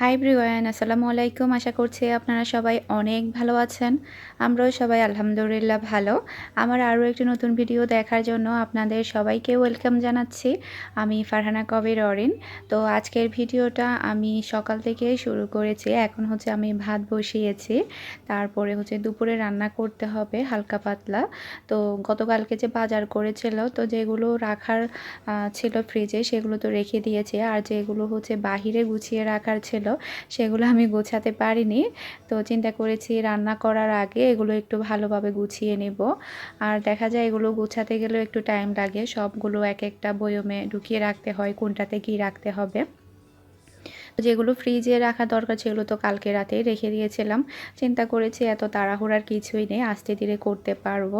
High ব্রিওয়ান আসসালামু আলাইকুম। আশা করছি আপনারা সবাই অনেক ভালো আছেন। আমরাও সবাই আলহামদুলিল্লাহ ভালো। আমার আরও একটি নতুন ভিডিও দেখার জন্য আপনাদের সবাইকে ওয়েলকাম জানাচ্ছি। আমি ফারহানা কবির অরিন। তো আজকের ভিডিওটা আমি সকাল থেকে শুরু করেছি। এখন হচ্ছে আমি ভাত বসিয়েছি। তারপরে হচ্ছে দুপুরে রান্না করতে হবে হালকা পাতলা। তো গতকালকে যে বাজার করেছিল, তো যেগুলো রাখার ছিল ফ্রিজে সেগুলো তো রেখে দিয়েছে। আর যেগুলো হচ্ছে বাহিরে গুছিয়ে রাখার ছিল সেগুলো আমি গোছাতে পারিনি। তো চিন্তা করেছি রান্না করার আগে এগুলো একটু ভালোভাবে গুছিয়ে নেব। আর দেখা যায় এগুলো গোছাতে গেলেও একটু টাইম লাগে, সবগুলো এক একটা বয়মে ঢুকিয়ে রাখতে হয়, কোনটাতে কি রাখতে হবে। যেগুলো ফ্রিজে রাখা দরকার সেগুলো তো কালকে রাতেই রেখে দিয়েছিলাম। চিন্তা করেছি এত তাড়াহুড়ার কিছুই নেই, আস্তে ধীরে করতে পারব।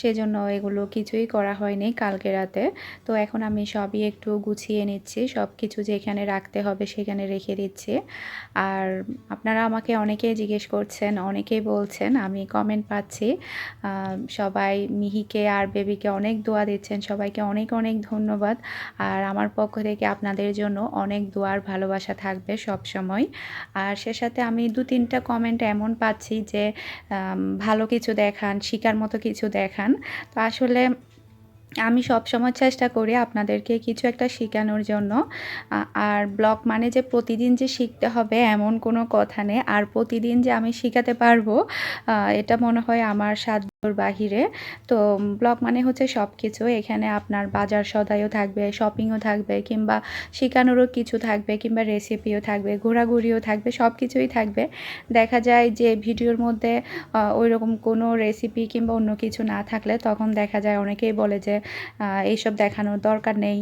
সেজন্য এগুলো কিছুই করা হয়নি কালকে রাতে। তো এখন আমি সবই একটু গুছিয়ে নিচ্ছি সব কিছু যেখানে রাখতে হবে সেখানে রেখে দিচ্ছি। আর আপনারা আমাকে অনেকেই জিজ্ঞেস করছেন, অনেকেই বলছেন, আমি কমেন্ট পাচ্ছি। সবাই মিহিকে আর বেবিকে অনেক দোয়া দিচ্ছেন, সবাইকে অনেক অনেক ধন্যবাদ। আর আমার পক্ষ থেকে আপনাদের জন্য অনেক দোয়ার ভালোবাসা থাকবে। থাকবে সব সময়। আর সে সাথে আমি দু তিনটা কমেন্ট এমন পাচ্ছি যে ভালো কিছু দেখান, শিকার মতো কিছু দেখান। তো আসলে আমি সব সময় চেষ্টা করি আপনাদেরকে কিছু একটা শেখানোর জন্য। আর ব্লগ মানে যে প্রতিদিন যে শিখতে হবে এমন কোনো কথা নেই। আর প্রতিদিন যে আমি শেখাতে পারব এটা মনে হয় আমার সাধ্যর বাহিরে। তো ব্লগ মানে হচ্ছে সব কিছু এখানে আপনার বাজার সদাইও থাকবে শপিংও থাকবে, কিংবা শেখানোরও কিছু থাকবে, কিংবা রেসিপিও থাকবে, ঘোরাঘুরিও থাকবে সব কিছুই থাকবে। দেখা যায় যে ভিডিওর মধ্যে ওই রকম কোনো রেসিপি কিংবা অন্য কিছু না থাকলে তখন দেখা যায় অনেকেই বলে যে এইসব দেখানোর দরকার নেই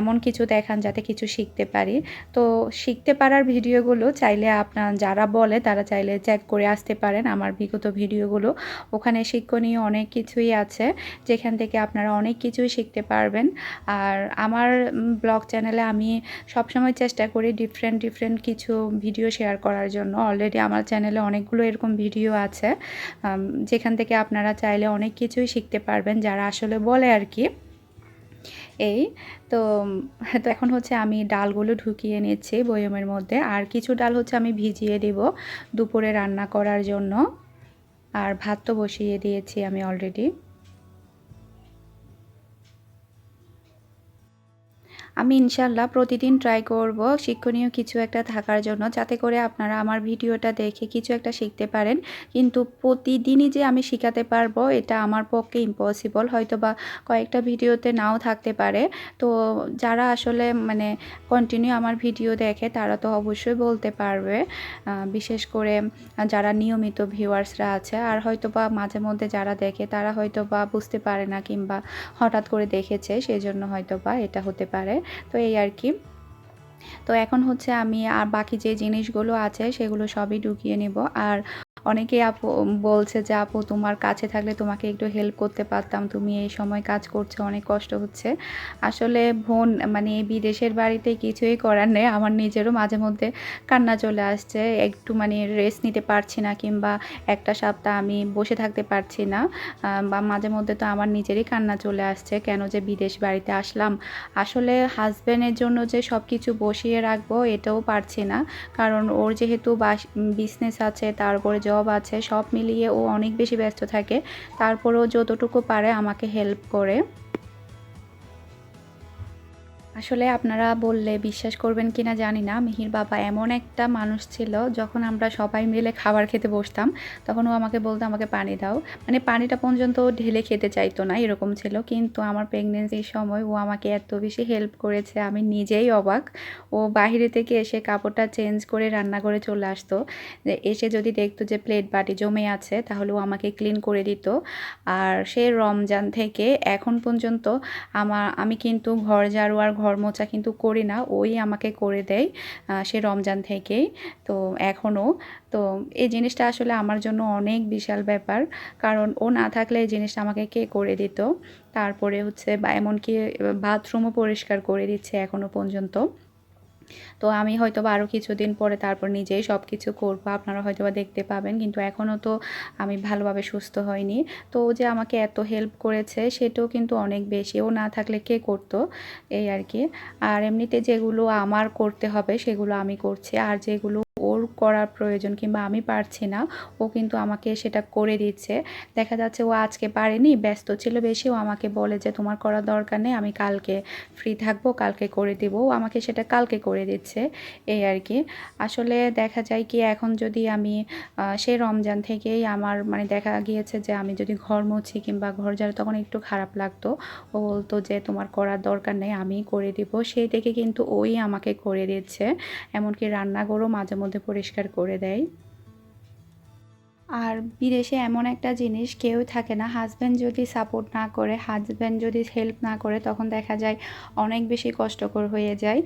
এমন কিছু দেখান যাতে কিছু শিখতে পারি। তো শিখতে পারার ভিডিওগুলো চাইলে আপনার, যারা বলে তারা চাইলে চেক করে আসতে পারেন আমার বিগত ভিডিওগুলো। ওখানে শিক্ষণীয় অনেক কিছুই আছে, যেখান থেকে আপনারা অনেক কিছুই শিখতে পারবেন। আর আমার ব্লগ চ্যানেলে আমি সবসময় চেষ্টা করি ডিফারেন্ট ডিফারেন্ট কিছু ভিডিও শেয়ার করার জন্য। অলরেডি আমার চ্যানেলে অনেকগুলো এরকম ভিডিও আছে যেখান থেকে আপনারা চাইলে অনেক কিছুই শিখতে পারবেন, যারা আসলে বলে আর কি। এই, তো তো এখন হচ্ছে আমি ডালগুলো ঢুকিয়ে নিচ্ছি বয়মের মধ্যে। আর কিছু ডাল হচ্ছে আমি ভিজিয়ে দেব দুপুরে রান্না করার জন্য। আর ভাত তো বসিয়ে দিয়েছি আমি অলরেডি আমি ইনশাল্লাহ প্রতিদিন ট্রাই করব শিক্ষণীয় কিছু একটা থাকার জন্য, যাতে করে আপনারা আমার ভিডিওটা দেখে কিছু একটা শিখতে পারেন। কিন্তু প্রতিদিনই যে আমি শেখাতে পারব, এটা আমার পক্ষে ইম্পসিবল হয়তো বা কয়েকটা ভিডিওতে নাও থাকতে পারে। তো যারা আসলে মানে কন্টিনিউ আমার ভিডিও দেখে, তারা তো অবশ্যই বলতে পারবে। বিশেষ করে যারা নিয়মিত ভিউয়ার্সরা আছে, আর হয়তো বা মাঝে মধ্যে যারা দেখে, তারা হয়তো বা বুঝতে পারে না কিংবা হঠাৎ করে দেখেছে সেই জন্য হয়তো বা এটা হতে পারে। তো এই আর কি। তো এখন হচ্ছে আমি আর বাকি যে জিনিসগুলো আছে সেগুলো সবই ঢুকিয়ে নেব। আর অনেকেই আপু বলছে যে, আপু, তোমার কাছে থাকলে তোমাকে একটু হেল্প করতে পারতাম। তুমি এই সময় কাজ করছ, অনেক কষ্ট হচ্ছে। আসলে বোন মানে বিদেশের বাড়িতে কিছুই করার নেই। আমার নিজেরও মাঝে মধ্যে কান্না চলে আসছে। একটু মানে রেস্ট নিতে পারছি না কিংবা একটা সপ্তাহ আমি বসে থাকতে পারছি না। বা মাঝে মধ্যে তো আমার নিজেরই কান্না চলে আসছে, কেন যে বিদেশ বাড়িতে আসলাম। আসলে হাজব্যান্ডের জন্য যে সব কিছু বসিয়ে রাখব, এটাও পারছি না। কারণ ওর যেহেতু বিজনেস আছে, তারপরে জব আছে, সব মিলিয়ে ও অনেক বেশি ব্যস্ত থাকে, তারপরেও যতটুকু পারে আমাকে হেল্প করে। আসলে আপনারা বললে বিশ্বাস করবেন কি না জানি না। মিহির বাবা এমন একটা মানুষ ছিল, যখন আমরা সবাই মিলে খাবার খেতে বসতাম, তখন ও আমাকে বলতো, আমাকে পানি দাও। মানে পানিটা পর্যন্ত ঢেলে খেতে চাইতো না, এরকম ছিল। কিন্তু আমার প্রেগনেন্সির সময় ও আমাকে এত বেশি হেল্প করেছে, আমি নিজেই অবাক। ও বাহিরে থেকে এসে কাপড়টা চেঞ্জ করে রান্না করে চলে আসতো। এসে যদি দেখতো যে প্লেট বাটি জমে আছে, তাহলে ও আমাকে ক্লিন করে দিত। আর সে রমজান থেকে এখন পর্যন্ত আমার আমি কিন্তু ঘর ঝাড়ু আর ঘর মোচা কিন্তু করি না, ওই আমাকে করে দেয় সে রমজান থেকেই। তো এখনও তো এই জিনিসটা আসলে আমার জন্য অনেক বিশাল ব্যাপার, কারণ ও না থাকলে এই জিনিসটা আমাকে কে করে দিত? তারপরে হচ্ছে বা এমনকি বাথরুমও পরিষ্কার করে দিচ্ছে এখনও পর্যন্ত। তো আমি হয়তো বা আরও কিছুদিন পরে তারপর নিজেই সব কিছু করব। আপনারা হয়তো বা দেখতে পাবেন, কিন্তু এখনও তো আমি ভালোভাবে সুস্থ হয়নি তো ও যে আমাকে এত হেল্প করেছে, সেটাও কিন্তু অনেক বেশি। ও না থাকলে কে করতো? এই আর কি। আর এমনিতে যেগুলো আমার করতে হবে, সেগুলো আমি করছি। আর যেগুলো করার প্রয়োজন কিংবা আমি পারছি না, ও কিন্তু আমাকে সেটা করে দিচ্ছে। দেখা যাচ্ছে ও আজকে পারেনি, ব্যস্ত ছিল বেশি, ও আমাকে বলে যে তোমার করার দরকার নেই, আমি কালকে ফ্রি থাকব, কালকে করে দিব। ও আমাকে সেটা কালকে করে দিচ্ছে, এই আর কি। আসলে দেখা যায় কি, এখন যদি আমি সেই রমজান থেকেই আমার মানে দেখা গিয়েছে যে আমি যদি ঘর মুছি কিংবা ঘর ঝাড়ু তখন একটু খারাপ লাগতো। ও বলতো যে তোমার করার দরকার নেই, আমি করে দিব। সেই থেকে কিন্তু ওই আমাকে করে দিচ্ছে। এমনকি রান্নাঘরও মাঝে মধ্যে পরিষ্কার করে দেয়। আর বিদেশে এমন একটা জিনিস কেউ থাকে না হাজব্যান্ড যদি সাপোর্ট না করে হাজব্যান্ড যদি হেল্প না করে, তখন দেখা যায় অনেক বেশি কষ্টকর হয়ে যায়।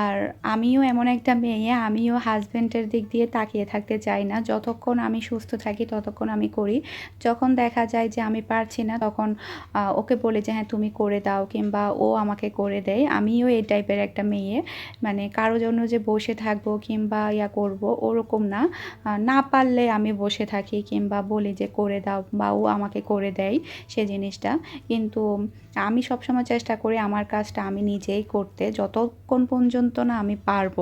আর আমিও এমন একটা মেয়ে, আমিও হাজব্যান্ডের দিক দিয়ে তাকিয়ে থাকতে চাই না। যতক্ষণ আমি সুস্থ থাকি, ততক্ষণ আমি করি। যখন দেখা যায় যে আমি পারছি না, তখন ওকে বলে যে হ্যাঁ তুমি করে দাও কিংবা, ও আমাকে করে দেয়। আমিও এই টাইপের একটা মেয়ে। মানে কারও জন্য যে বসে থাকব কিংবা ইয়া করব, ওরকম না। না পারলে আমি বসে থাকি। রাখি কিংবা বলি যে, করে দাও বা ও আমাকে করে দেয় সে জিনিসটা। কিন্তু আমি সবসময় চেষ্টা করি আমার কাজটা আমি নিজেই করতে। যতক্ষণ পর্যন্ত না আমি পারব,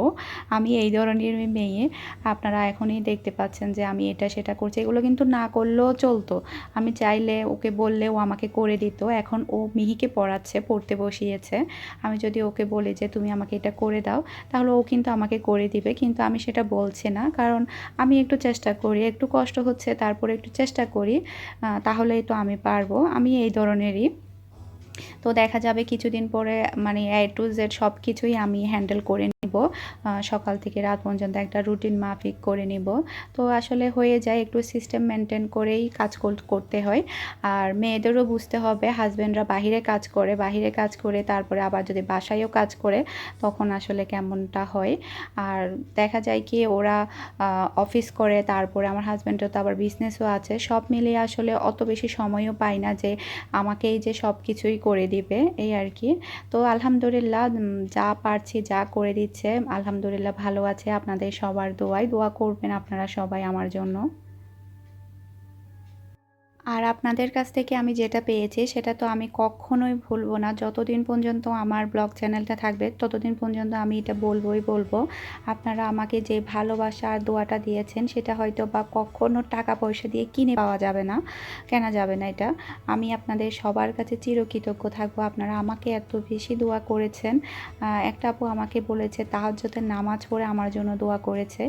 আমি এই ধরনের মেয়ে, আপনারা এখনই দেখতে পাচ্ছেন যে, আমি এটা সেটা করছি। এগুলো কিন্তু না করলেও চলতো। আমি চাইলে ওকে বললে ও আমাকে করে দিত। এখন ও মিহিকে পড়াচ্ছে, পড়তে বসিয়েছে। আমি যদি ওকে বলি যে, তুমি আমাকে এটা করে দাও তাহলে ও কিন্তু আমাকে করে দিবে। কিন্তু আমি সেটা বলছি না। কারণ আমি একটু চেষ্টা করি, একটু কষ্ট হচ্ছে তারপরে একটু চেষ্টা করি তাহলেই তো আমি পারব। আমি এই ধরনেরই তো দেখা যাবে কিছুদিন পরে মানে এ টু জেড সব কিছুই আমি হ্যান্ডেল করে নিব। সকাল থেকে রাত পর্যন্ত একটা রুটিন মাফিক করে নিব। তো আসলে হয়ে যায়, একটু সিস্টেম মেনটেন করেই কাজ করতে হয়। আর মেয়েদেরও বুঝতে হবে হাজব্যান্ডরা বাহিরে কাজ করে, বাহিরে কাজ করে, তারপরে আবার যদি বাসায়ও কাজ করে, তখন আসলে কেমনটা হয়। আর দেখা যায় কি, ওরা অফিস করে, তারপরে আমার হাজব্যান্ডের তো আবার বিজনেসও আছে। সব মিলিয়ে আসলে অত বেশি সময়ও পাই না যে, আমাকেই যে সব কিছুই করে দিবে, এই আর কি। তো আলহামদুলিল্লাহ যা পারছি যা করে দিচ্ছে, আলহামদুলিল্লাহ ভালো আছে। আপনাদের সবার দোয়াই দোয়া করবেন আপনারা সবাই আমার জন্য। আর আপনাদের কাছ থেকে আমি যেটা পেয়েছি সেটা তো আমি কখনোই ভুলবো না। যতদিন পর্যন্ত আমার ব্লগ চ্যানেলটা থাকবে, ততদিন পর্যন্ত আমি এটা বলবোই বলব। আপনারা আমাকে যে ভালোবাসা আর দোয়াটা দিয়েছেন, সেটা হয়তো বা কখনো টাকা পয়সা দিয়ে কিনে পাওয়া যাবে না, কেনা যাবে না এটা। আমি আপনাদের সবার কাছে চিরকৃতজ্ঞ থাকব। আপনারা আমাকে এত বেশি দোয়া করেছেন। একটা আপু আমাকে বলেছে তাহাজ্যতের নামাজ পড়ে আমার জন্য দোয়া করেছে।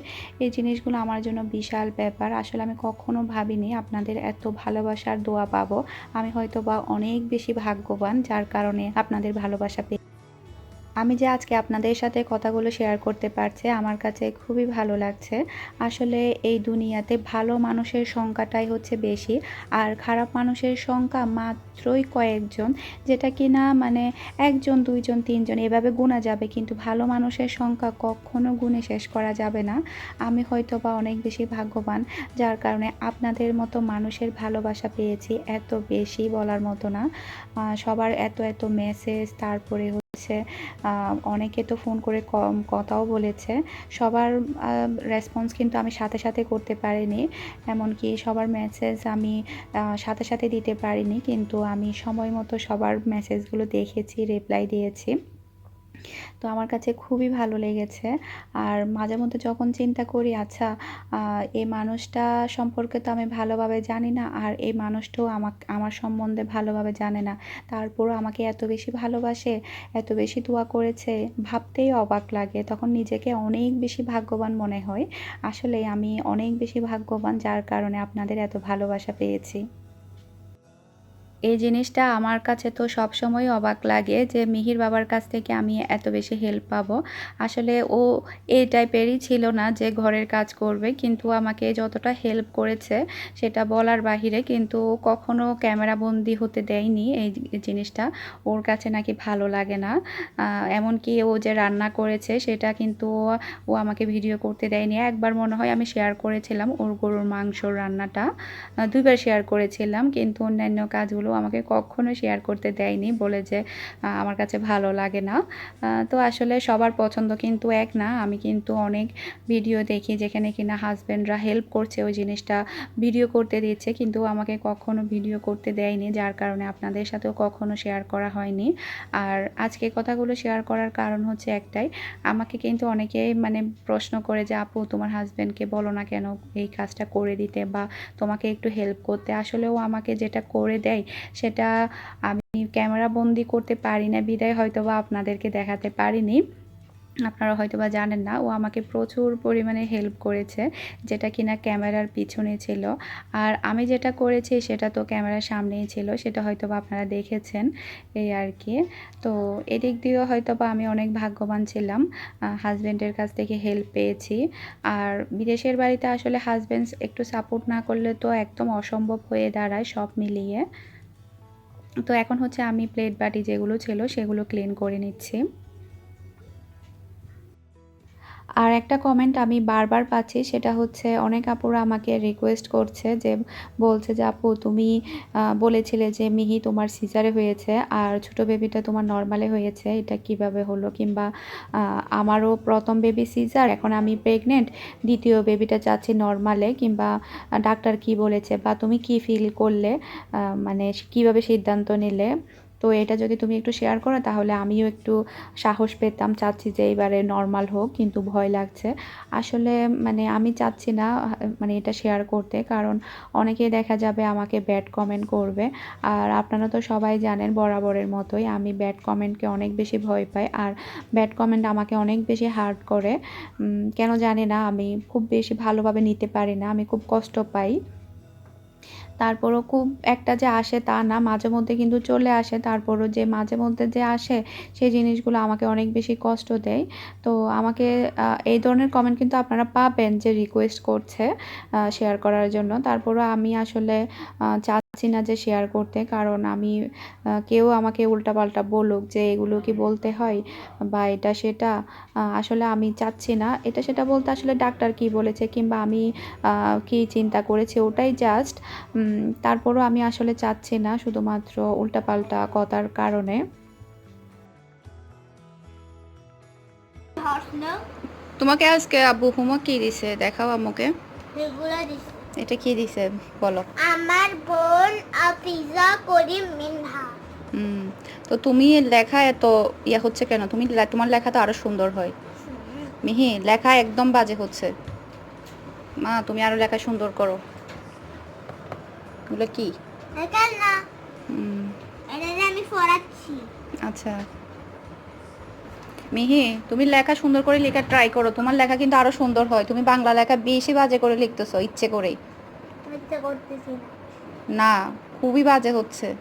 এই জিনিসগুলো আমার জন্য বিশাল ব্যাপার। আসলে আমি কখনো ভাবিনি আপনাদের এত ভালো ভালোবাসার দোয়া পাবো। আমি হয়তো বা অনেক বেশি ভাগ্যবান যার কারণে আপনাদের ভালোবাসা পেয়ে আমি যে আজকে আপনাদের সাথে কথাগুলো শেয়ার করতে পারছি, আমার কাছে খুবই ভালো লাগছে। আসলে এই দুনিয়াতে ভালো মানুষের সংখ্যাটাই হচ্ছে বেশি, আর খারাপ মানুষের সংখ্যা মাত্রই কয়েকজন, যেটা কি না মানে একজন, দুইজন, তিনজন, এভাবে গুণা যাবে, কিন্তু ভালো মানুষের সংখ্যা কখনো গুণে শেষ করা যাবে না। আমি হয়তো বা অনেক বেশি ভাগ্যবান, যার কারণে আপনাদের মতো মানুষের ভালোবাসা পেয়েছি, এত বেশি বলার মতো না। সবার এত এত মেসেজ তারপরে হচ্ছে অনেকে তো ফোন করে কথাও বলেছে। সবার রেসপন্স কিন্তু আমি সাথে সাথে করতে পারিনি। এমনকি সবার মেসেজ আমি সাথে সাথে দিতে পারিনি। কিন্তু আমি সময় মতো সবার মেসেজগুলো দেখেছি রিপ্লাই দিয়েছি। তো আমার কাছে খুবই ভালো লেগেছে। আর মাঝে মধ্যে যখন চিন্তা করি আচ্ছা এই মানুষটা সম্পর্কে তো আমি ভালোভাবে জানি না, আর এই মানুষটাও আমাকে, আমার সম্বন্ধে ভালোভাবে জানে না, তারপরও আমাকে এত বেশি ভালোবাসে, এত বেশি দোয়া করেছে, ভাবতেই অবাক লাগে। তখন নিজেকে অনেক বেশি ভাগ্যবান মনে হয়। আসলে আমি অনেক বেশি ভাগ্যবান, যার কারণে আপনাদের এত ভালোবাসা পেয়েছি। এই জিনিসটা আমার কাছে তো সব সময় অবাক লাগে যে মিহির বাবার কাছ থেকে আমি এত বেশি হেল্প পাবো। আসলে ও এই টাইপেরই ছিল না যে ঘরের কাজ করবে, কিন্তু আমাকে যতটা হেল্প করেছে সেটা বলার বাহিরে কিন্তু কখনো ক্যামেরা বন্দি হতে দেয়নি এই জিনিসটা। ওর কাছে নাকি ভালো লাগে না। এমনকি ও যে রান্না করেছে সেটা কিন্তু ও আমাকে ভিডিও করতে দেয়নি। একবার মনে হয় আমি শেয়ার করেছিলাম ওর গরুর মাংসর রান্নাটা। দুইবার শেয়ার করেছিলাম, কিন্তু অন্যান্য কাজগুলো আমাকে কখনো শেয়ার করতে দেয়নি, বলে যে আমার কাছে ভালো লাগে না। তো আসলে সবার পছন্দ কিন্তু এক না। আমি কিন্তু অনেক ভিডিও দেখি যেখানে কিনা হাজব্যান্ডরা হেল্প করছে ওই জিনিসটা ভিডিও করতে দিচ্ছে, কিন্তু আমাকে কখনো ভিডিও করতে দেয়নি। যার কারণে আপনাদের সাথেও কখনো শেয়ার করা হয়নি। আর আজকে কথাগুলো শেয়ার করার কারণ হচ্ছে একটাই, আমাকে কিন্তু অনেকেই মানে প্রশ্ন করে যে, আপু, তোমার হাজব্যান্ডকে বলো না কেন এই কাজটা করে দিতে বা তোমাকে একটু হেল্প করতে? আসলেও আমাকে যেটা করে দেয় সেটা আমি ক্যামেরা বন্দি করতে পারি না, বিদায় হয়তো বা আপনাদেরকে দেখাতে পারিনি। আপনারা হয়তো বা জানেন না, ও আমাকে প্রচুর পরিমাণে হেল্প করেছে, যেটা কিনা ক্যামেরার পিছনে ছিল। আর আমি যেটা করেছি সেটা তো ক্যামেরার সামনেই ছিল, সেটা হয়তো বা আপনারা দেখেছেন এই আর কি। তো এদিক দিয়েও হয়তো বা আমি অনেক ভাগ্যবান ছিলাম হাজব্যান্ডের কাছ থেকে হেল্প পেয়েছি। আর বিদেশের বাড়িতে আসলে হাজব্যান্ড একটু সাপোর্ট না করলে তো একদম অসম্ভব হয়ে দাঁড়ায় সব মিলিয়ে। তো এখন হচ্ছে আমি প্লেট বাটি যেগুলো ছিল সেগুলো ক্লিন করে নিচ্ছি। আর একটা কমেন্ট আমি বারবার পাচ্ছি, সেটা হচ্ছে অনেক আপুরা আমাকে রিকোয়েস্ট করছে যে, বলছে যে, আপু, তুমি বলেছিলে যে, মিহি তোমার সিজারে হয়েছে আর ছোট বেবিটা তোমার নর্মালে হয়েছে, এটা কীভাবে হলো? কিংবা আমারও প্রথম বেবি সিজার এখন আমি প্রেগনেন্ট দ্বিতীয় বেবিটা চাচ্ছি নর্মালে কিংবা, ডাক্তার কি বলেছে বা তুমি কি ফিল করলে? মানে কীভাবে সিদ্ধান্ত নিলে? তো এটা যদি তুমি একটু শেয়ার করো, তাহলে আমিও একটু সাহস পেতাম, চাচ্ছি যে এবারে নর্মাল হোক, কিন্তু ভয় লাগছে। আসলে মানে আমি চাচ্ছি না মানে এটা শেয়ার করতে, কারণ অনেকেই দেখা যাবে আমাকে ব্যাড কমেন্ট করবে। আর আপনারা তো সবাই জানেন, বরাবরের মতোই আমি ব্যাড কমেন্টকে অনেক বেশি ভয় পাই, আর ব্যাড কমেন্ট আমাকে অনেক বেশি হার্ট করে। কেন জানি না, আমি খুব বেশি ভালোভাবে নিতে পারি না, আমি খুব কষ্ট পাই। তারপরও খুব একটা যে আসে তা না মাঝে মধ্যে কিন্তু চলে আসে তারপরও যে মাঝে মধ্যে যে আসে সেই জিনিসগুলো আমাকে অনেক বেশি কষ্ট দেয়। তো আমাকে এই ধরনের কমেন্ট কিন্তু আপনারা পাবেন যে রিকোয়েস্ট করছে শেয়ার করার জন্য। তারপরও আমি আসলে আহ, চাচ্ছি না যে শেয়ার করতে। কারণ আমি কেউ আমাকে উল্টাপাল্টা বলুক যে এগুলো কি বলতে হয় বা এটা সেটা আসলে আমি চাচ্ছি না। এটা সেটা বলতে আসলে ডাক্তার কি বলেছে কিংবা আমি কি চিন্তা করেছি ওটাই জাস্ট তারপরও আমি আসলে চাচ্ছি না শুধুমাত্র উল্টাপাল্টা কথার কারণে। তোমাকে আজকে আব্বু হোমওয়ার্ক কি দিছে? দেখাও আম্মুকে। এগুলো দিছে। এটা কি দিছে? বলো। আমার বোন পিজা করি মিনহা। হুম তো তুমি লেখা এত ইয়া হচ্ছে কেন? তুমি তোমার লেখা তো আরও সুন্দর হয়। মিহি লেখা একদম বাজে হচ্ছে। মা তুমি আরও লেখা সুন্দর করো। এগুলো কি? না। হুম, এটা আমি পড়াচ্ছি। আচ্ছা। মিহি তুমি লেখা সুন্দর করে লেখা ট্রাই করো। তোমার লেখা কিন্তু আরও সুন্দর হয়। তুমি বাংলা লেখা বেশি বাজে করে লিখতেছো ইচ্ছে করে না। খুবই বাজে হচ্ছে।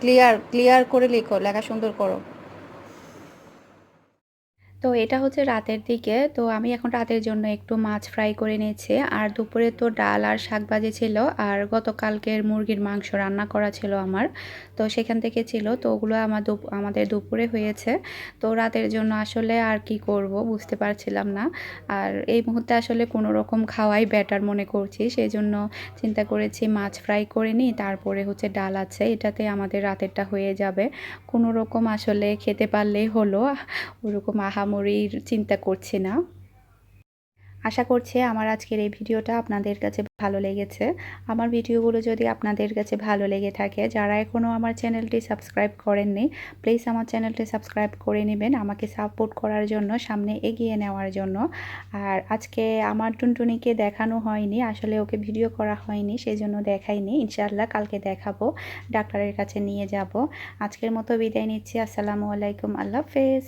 ক্লিয়ার ক্লিয়ার করে লেখো লেখা সুন্দর করো। তো এটা হচ্ছে রাতের দিকে। তো আমি এখন রাতের জন্য একটু মাছ ফ্রাই করে নিয়েছি। আর দুপুরে তো ডাল আর শাক ভাজি ছিল। আর গতকালকের মুরগির মাংস রান্না করা ছিল আমার। তো সেখান থেকে ছিল। তো ওগুলো আমার আমাদের দুপুরে হয়েছে। তো রাতের জন্য আসলে আর কি করব বুঝতে পারছিলাম না। আর এই মুহূর্তে আসলে কোনো রকম খাওয়াই বেটার মনে করছি। সেই জন্য চিন্তা করেছি মাছ ফ্রাই করে নিই। তারপরে হচ্ছে ডাল আছে। এটাতে আমাদের রাতেরটা হয়ে যাবে। কোনো রকম আসলে খেতে পারলেই হলো। ওরকম আহামরির চিন্তা করছি না। আশা করছি আমার আজকের এই ভিডিওটা আপনাদের কাছে ভালো লেগেছে। আমার ভিডিওগুলো যদি আপনাদের কাছে ভালো লেগে থাকে, যারা এখনও আমার চ্যানেলটি সাবস্ক্রাইব করেননি, প্লিজ আমার চ্যানেলটি সাবস্ক্রাইব করে নেবেন আমাকে সাপোর্ট করার জন্য, সামনে এগিয়ে নেওয়ার জন্য। আর আজকে আমার টুনটুনিকে দেখানো হয়নি, আসলে ওকে ভিডিও করা হয়নি সেই জন্য দেখাইনি। ইনশাআল্লাহ কালকে দেখাবো, ডাক্তারের কাছে নিয়ে যাব। আজকের মতো বিদায় নিচ্ছি, আসসালামু আলাইকুম, আল্লাহ হাফেজ।